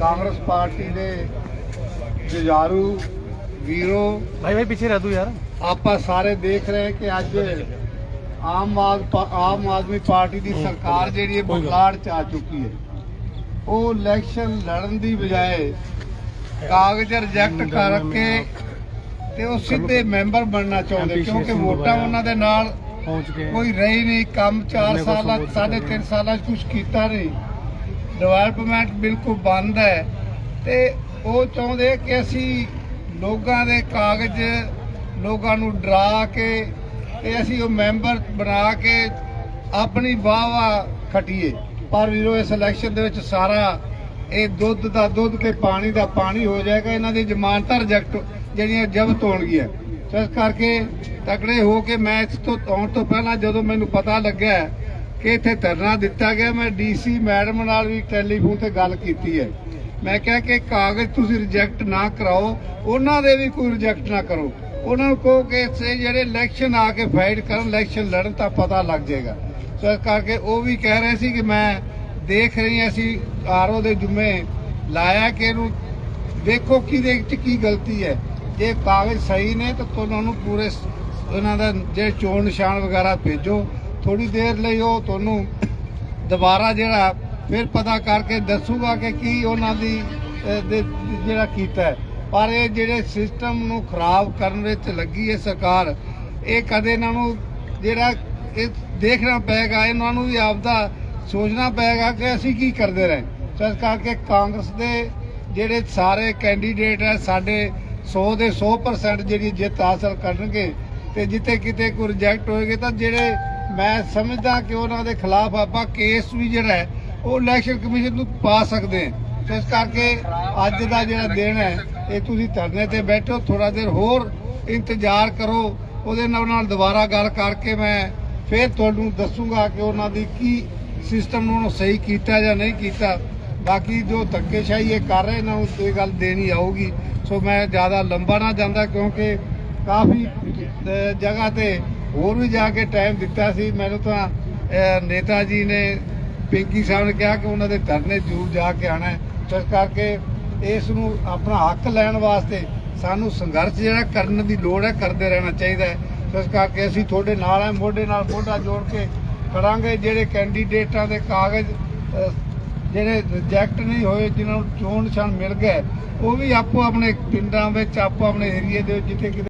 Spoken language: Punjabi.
ਕਾਂਗਰਸ ਪਾਰਟੀ ਦੇ ਜੁਝਾਰੂ ਵੀਰੋ ਭਾਈ ਭਾਈ ਪਿੱਛੇ ਰਹਿ ਯਾਰ। ਆਪਾਂ ਸਾਰੇ ਦੇਖ ਰਹੇ ਕਿ ਅੱਜ ਆਮ ਆਮ ਆਦਮੀ ਪਾਰਟੀ ਦੀ ਸਰਕਾਰ ਜਿਹੜੀ ਹੈ ਬੁਖਲਾੜ ਚ ਆ ਚੁੱਕੀ ਹੈ। ਉਹ ਇਲੈਕਸ਼ਨ ਲੜਨ ਦੀ ਬਜਾਏ ਕਾਗਜ਼ ਰਿਜੈਕਟ ਕਰਕੇ ਤੇ ਉਹ ਸਿੱਧੇ ਮੈਂਬਰ ਬਣਨਾ ਚਾਹੁੰਦੇ ਕਿਉਂਕਿ ਵੋਟਾਂ ਉਹਨਾਂ ਦੇ ਨਾਲ ਪਹੁੰਚ ਗਏ। ਕੋਈ ਰਹੀ ਨਹੀਂ ਕੰਮ 4 ਸਾਲਾਂ 3.5 ਸਾਲਾਂ ਕੁਝ ਕੀਤਾ ਨਹੀਂ। ਡਿਵੈਲਪਮੈਂਟ ਬਿਲਕੁਲ ਬੰਦ ਹੈ। ਤੇ ਉਹ ਚਾਹੁੰਦੇ ਕਿ ਅਸੀਂ ਲੋਕਾਂ ਦੇ ਕਾਗਜ਼ ਲੋਕਾਂ ਨੂੰ ਡਰਾ ਕੇ ਤੇ ਅਸੀਂ ਉਹ ਮੈਂਬਰ ਬਣਾ ਕੇ ਆਪਣੀ ਵਾਹ ਖਟੀਏ। ਪਰ ਵੀਰੋ, ਇਸ ਇਲੈਕਸ਼ਨ ਦੇ ਵਿੱਚ ਸਾਰਾ ਇਹ ਦੁੱਧ ਦਾ ਦੁੱਧ ਤੇ ਪਾਣੀ ਦਾ ਪਾਣੀ ਹੋ ਜਾਏਗਾ। ਇਹਨਾਂ ਦੀ ਜ਼ਮਾਨਤਾਂ ਰਿਜੈਕਟ ਜਿਹੜੀਆਂ ਜ਼ਬਤ ਹੋਣਗੀਆਂ। ਇਸ ਕਰਕੇ ਤਕੜੇ ਹੋ ਕੇ ਮੈਂ ਇਸ ਤੋਂ ਆਉਣ ਤੋਂ ਪਹਿਲਾਂ ਜਦੋਂ ਮੈਨੂੰ ਪਤਾ ਲੱਗਿਆ ਕਿ ਇੱਥੇ ਧਰਨਾ ਦਿੱਤਾ ਗਿਆ। ਮੈਂ ਡੀਸੀ ਮੈਡਮ ਨਾਲ ਵੀ ਟੈਲੀਫੋਨ ਤੇ ਗੱਲ ਕੀਤੀ ਹੈ। ਮੈਂ ਕਿਹਾ ਕਿ ਕਾਗਜ਼ ਤੁਸੀਂ ਰਿਜੈਕਟ ਨਾ ਕਰਾਓ, ਉਹਨਾਂ ਦੇ ਵੀ ਕੋਈ ਰਿਜੈਕਟ ਨਾ ਕਰੋ। ਉਹਨਾਂ ਨੂੰ ਕਹੋ ਕਿ ਸੇ ਜਿਹੜੇ ਇਲੈਕਸ਼ਨ ਆ ਕੇ ਫਾਈਟ ਕਰਨ ਇਲੈਕਸ਼ਨ ਲੜਨ ਤਾਂ ਪਤਾ ਲੱਗ ਜਾਏਗਾ। ਸੋ ਇਸ ਕਰਕੇ ਉਹ ਵੀ ਕਹਿ ਰਹੇ ਸੀ ਕਿ ਮੈਂ ਦੇਖ ਰਹੀ ਹਾਂ, ਅਸੀਂ ਆਰਓ ਦੇ ਜੁਮੇ ਲਾਇਆ ਕਿ ਇਹਨੂੰ ਦੇਖੋ ਕਿਹਦੇ ਵਿੱਚ ਕੀ ਗਲਤੀ ਹੈ। ਜੇ ਕਾਗਜ਼ ਸਹੀ ਨੇ ਤਾਂ ਤੁਹਾਨੂੰ ਪੂਰੇ ਸ- ਉਹਨਾਂ ਦਾ ਜੇ ਚੋਣ ਨਿਸ਼ਾਨ ਵਗੈਰਾ ਭੇਜੋ। ਥੋੜੀ ਦੇਰ ਲਈ ਉਹ ਤੁਹਾਨੂੰ ਦੁਬਾਰਾ ਜਿਹੜਾ ਫਿਰ ਪਤਾ ਕਰਕੇ ਦੱਸੂਗਾ ਕਿ ਕੀ ਉਹਨਾਂ ਦੀ ਜਿਹੜਾ ਕੀਤਾ ਪਰ ਇਹ ਜਿਹੜੇ ਸਿਸਟਮ ਨੂੰ ਖਰਾਬ ਕਰਨ ਵਿੱਚ ਲੱਗੀ ਹੈ ਸਰਕਾਰ, ਇਹ ਕਦੇ ਇਹਨਾਂ ਨੂੰ ਜਿਹੜਾ ਇਹ ਦੇਖਣਾ ਪਏਗਾ, ਇਹਨਾਂ ਨੂੰ ਵੀ ਆਪਦਾ ਸੋਚਣਾ ਪਏਗਾ ਕਿ ਅਸੀਂ ਕੀ ਕਰਦੇ ਰਹੇ। ਇਸ ਕਰਕੇ ਕਾਂਗਰਸ ਦੇ ਜਿਹੜੇ ਸਾਰੇ ਕੈਂਡੀਡੇਟ ਹੈ, ਸਾਡੇ 100 ਦੇ 100% ਜਿਹੜੀ ਜਿੱਤ ਹਾਸਲ ਕਰਨਗੇ ਤੇ ਜਿੱਥੇ ਕਿਤੇ ਕੋਈ ਰਿਜੈਕਟ ਹੋਏਗੇ ਤਾਂ ਜਿਹੜੇ ਮੈਂ ਸਮਝਦਾ ਕਿ ਉਹਨਾਂ ਦੇ ਖਿਲਾਫ ਆਪਾਂ ਕੇਸ ਵੀ ਜਿਹੜਾ ਹੈ, ਉਹ ਇਲੈਕਸ਼ਨ ਕਮਿਸ਼ਨ ਨੂੰ ਪਾ ਸਕਦੇ ਹਾਂ। ਸੋ ਇਸ ਕਰਕੇ ਅੱਜ ਦਾ ਜਿਹੜਾ ਦਿਨ ਹੈ, ਇਹ ਤੁਸੀਂ ਧਰਨੇ ਤੇ ਬੈਠੋ ਥੋੜਾ ਦੇਰ ਹੋਰ ਇੰਤਜ਼ਾਰ ਕਰੋ। ਉਹਦੇ ਨਾਲ ਨਾਲ ਦੁਬਾਰਾ ਗੱਲ ਕਰਕੇ ਮੈਂ ਫਿਰ ਤੁਹਾਨੂੰ ਦੱਸੂਗਾ ਕਿ ਉਹਨਾਂ ਦੀ ਕੀ ਸਿਸਟਮ ਨੂੰ ਉਹਨੂੰ ਸਹੀ ਕੀਤਾ ਜਾਂ ਨਹੀਂ ਕੀਤਾ। ਬਾਕੀ ਜੋ ਧੱਕੇਸ਼ਾਹੀ ਇਹ ਕਰ ਰਹੇ ਇਹਨਾਂ ਨੂੰ ਇਹ ਗੱਲ ਦੇਣੀ ਆਊਗੀ। ਸੋ ਮੈਂ ਜ਼ਿਆਦਾ ਲੰਬਾ ਨਾ ਜਾਂਦਾ ਕਿਉਂਕਿ ਕਾਫੀ ਜਗ੍ਹਾ ਤੇ ਹੋਰ ਵੀ ਜਾ ਕੇ ਟਾਈਮ ਦਿੱਤਾ ਸੀ। ਮੈਨੂੰ ਤਾਂ ਨੇਤਾ ਜੀ ਨੇ ਪਿੰਕੀ ਸਾਹਿਬ ਨੇ ਕਿਹਾ ਕਿ ਉਹਨਾਂ ਦੇ ਧਰਨੇ ਜ਼ਰੂਰ ਜਾ ਕੇ ਆਣਾ ਇਸ ਕਰਕੇ ਇਸ ਨੂੰ ਆਪਣਾ ਹੱਕ ਲੈਣ ਵਾਸਤੇ ਸਾਨੂੰ ਸੰਘਰਸ਼ ਜਿਹੜਾ ਕਰਨ ਦੀ ਲੋੜ ਹੈ, ਕਰਦੇ ਰਹਿਣਾ ਚਾਹੀਦਾ ਹੈ। ਇਸ ਕਰਕੇ ਅਸੀਂ ਤੁਹਾਡੇ ਨਾਲ ਹੈ, ਮੋਢੇ ਨਾਲ ਮੋਢਾ ਜੋੜ ਕੇ ਕਰਾਂਗੇ। ਜਿਹੜੇ ਕੈਂਡੀਡੇਟਾਂ ਦੇ ਕਾਗਜ਼ ਜਿਹੜੇ ਰਿਜੈਕਟ ਨਹੀਂ ਹੋਏ, ਜਿਨ੍ਹਾਂ ਨੂੰ ਚੋਣ ਨਿਸ਼ਾਨ ਮਿਲ ਗਏ, ਉਹ ਵੀ ਆਪੋ ਆਪਣੇ ਪਿੰਡਾਂ ਵਿੱਚ ਆਪੋ ਆਪਣੇ ਏਰੀਏ ਦੇ ਵਿੱਚ, ਜਿੱਥੇ